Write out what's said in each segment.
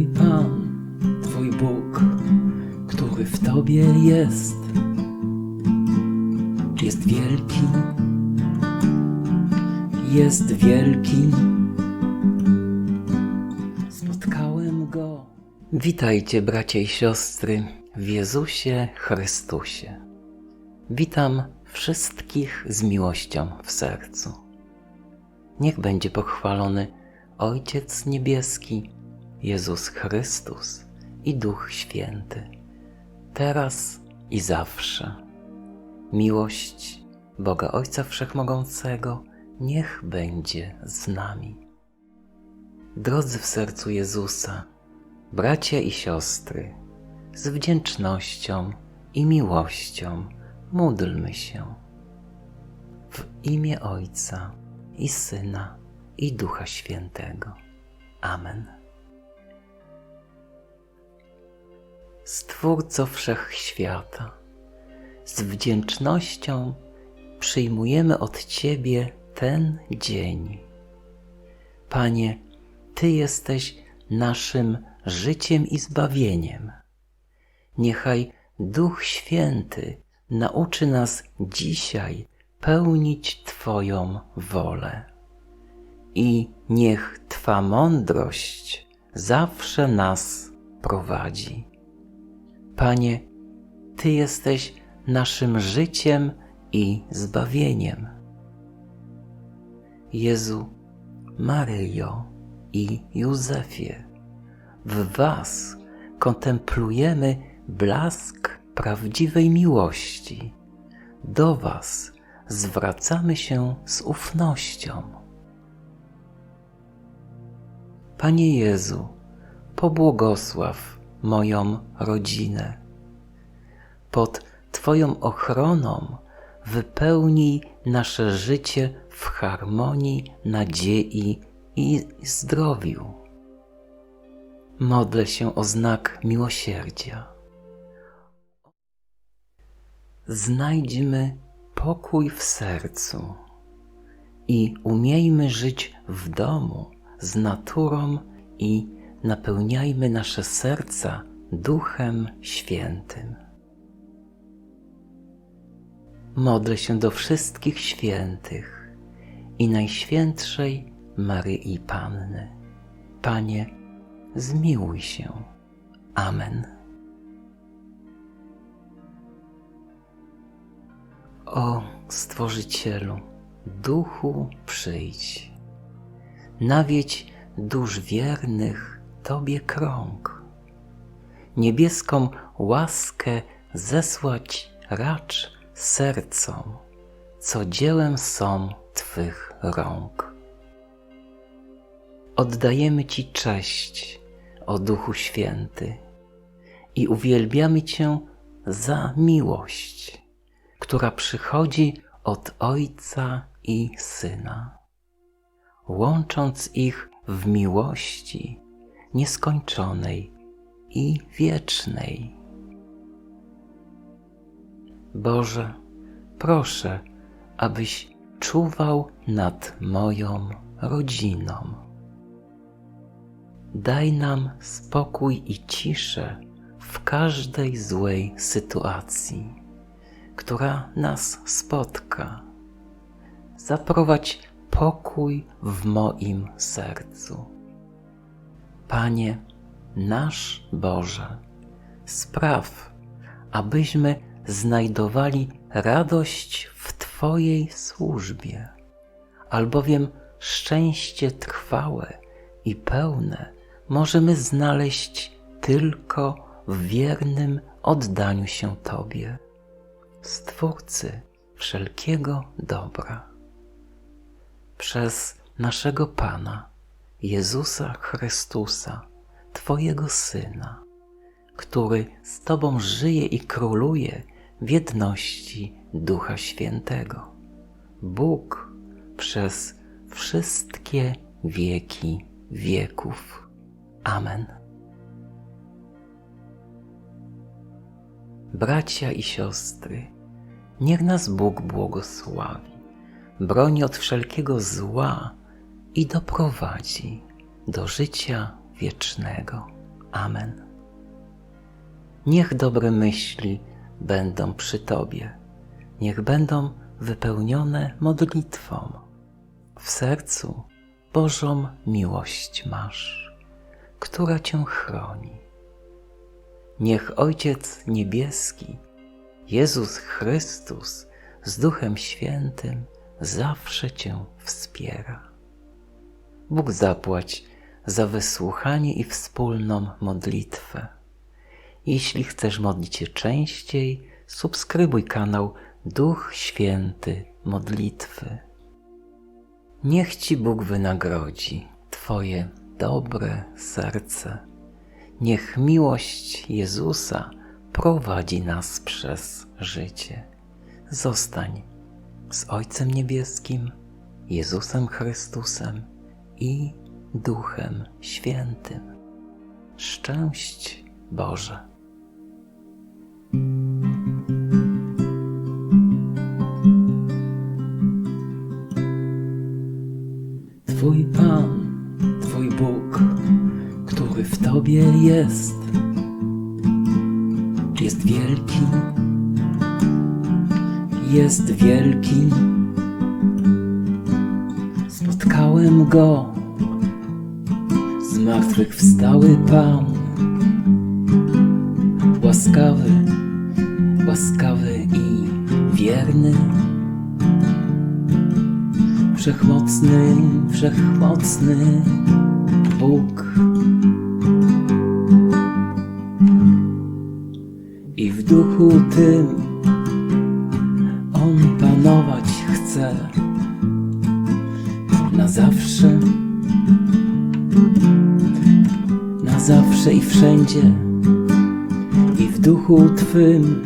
Twój Pan, Twój Bóg, który w Tobie jest, jest wielki, jest wielki. Spotkałem Go. Witajcie, bracia i siostry, w Jezusie Chrystusie. Witam wszystkich z miłością w sercu. Niech będzie pochwalony Ojciec Niebieski, Jezus Chrystus i Duch Święty, teraz i zawsze. Miłość Boga Ojca Wszechmogącego niech będzie z nami. Drodzy w sercu Jezusa, bracia i siostry, z wdzięcznością i miłością módlmy się. W imię Ojca i Syna i Ducha Świętego. Amen. Stwórco Wszechświata, z wdzięcznością przyjmujemy od Ciebie ten dzień. Panie, Ty jesteś naszym życiem i zbawieniem. Niechaj Duch Święty nauczy nas dzisiaj pełnić Twoją wolę. I niech Twa mądrość zawsze nas prowadzi. Panie, Ty jesteś naszym życiem i zbawieniem. Jezu, Maryjo i Józefie, w Was kontemplujemy blask prawdziwej miłości. Do Was zwracamy się z ufnością. Panie Jezu, pobłogosław moją rodzinę. Pod Twoją ochroną wypełnij nasze życie w harmonii, nadziei i zdrowiu. Modlę się o znak miłosierdzia. Znajdźmy pokój w sercu i umiejmy żyć w domu z naturą i napełniajmy nasze serca Duchem Świętym. Modlę się do wszystkich świętych i Najświętszej Maryi Panny. Panie, zmiłuj się. Amen. O Stworzycielu, Duchu przyjdź. Nawiedź dusz wiernych Tobie krąg. Niebieską łaskę zesłać racz sercom, co dziełem są Twych rąk. Oddajemy Ci cześć, o Duchu Święty, i uwielbiamy Cię za miłość, która przychodzi od Ojca i Syna, łącząc ich w miłości nieskończonej i wiecznej. Boże, proszę, abyś czuwał nad moją rodziną. Daj nam spokój i ciszę w każdej złej sytuacji, która nas spotka. Zaprowadź pokój w moim sercu. Panie, nasz Boże, spraw, abyśmy znajdowali radość w Twojej służbie, albowiem szczęście trwałe i pełne możemy znaleźć tylko w wiernym oddaniu się Tobie, Stwórcy wszelkiego dobra. Przez naszego Pana, Jezusa Chrystusa, Twojego Syna, który z Tobą żyje i króluje w jedności Ducha Świętego. Bóg przez wszystkie wieki wieków. Amen. Bracia i siostry, niech nas Bóg błogosławi, broni od wszelkiego zła i doprowadzi do życia wiecznego. Amen. Niech dobre myśli będą przy Tobie, niech będą wypełnione modlitwą. W sercu Bożą miłość masz, która Cię chroni. Niech Ojciec Niebieski, Jezus Chrystus z Duchem Świętym zawsze Cię wspiera. Bóg zapłać za wysłuchanie i wspólną modlitwę. Jeśli chcesz modlić się częściej, subskrybuj kanał Duch Święty Modlitwy. Niech Ci Bóg wynagrodzi Twoje dobre serce. Niech miłość Jezusa prowadzi nas przez życie. Zostań z Ojcem Niebieskim, Jezusem Chrystusem i Duchem Świętym. Szczęść Boże. Twój Pan, Twój Bóg, który w Tobie jest, jest wielki, jest wielki. Spotkałem Go, zmartwychwstały Pan, łaskawy, łaskawy i wierny. Wszechmocny, wszechmocny Bóg. I w duchu tym On panować chce na zawsze, na zawsze i wszędzie. Duchu Twym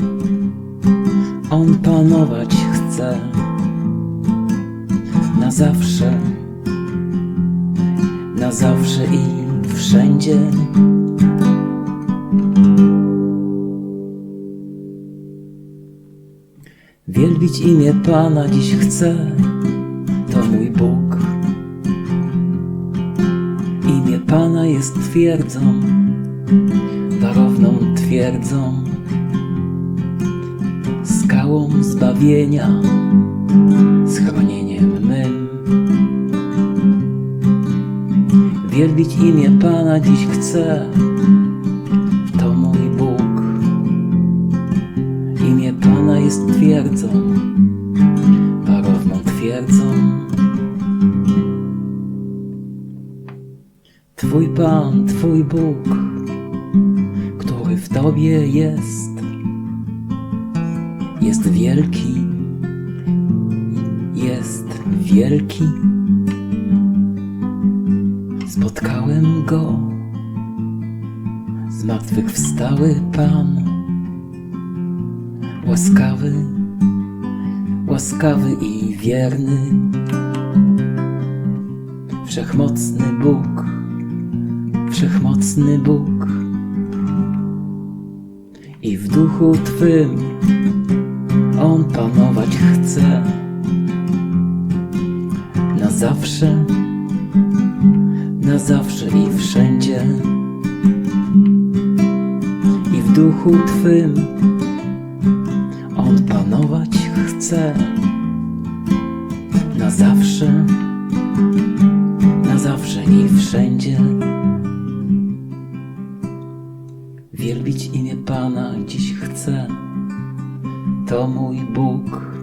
On panować chce na zawsze, na zawsze i wszędzie. Wielbić imię Pana dziś chcę, to mój Bóg. Imię Pana jest twierdzą, warowną twierdzą, skałą zbawienia, schronieniem mym. Wielbić imię Pana dziś chcę, to mój Bóg. Imię Pana jest twierdzą, warowną twierdzą. Twój Pan, Twój Bóg, w Tobie jest, jest wielki, jest wielki. Spotkałem Go, zmartwychwstały Pan, łaskawy, łaskawy i wierny, wszechmocny Bóg, wszechmocny Bóg. Duchu Twym On panować chce na zawsze, na zawsze i wszędzie. I w duchu Twym On panować chce na zawsze, na zawsze i wszędzie. Wielbić imię Pana dziś chcę, to mój Bóg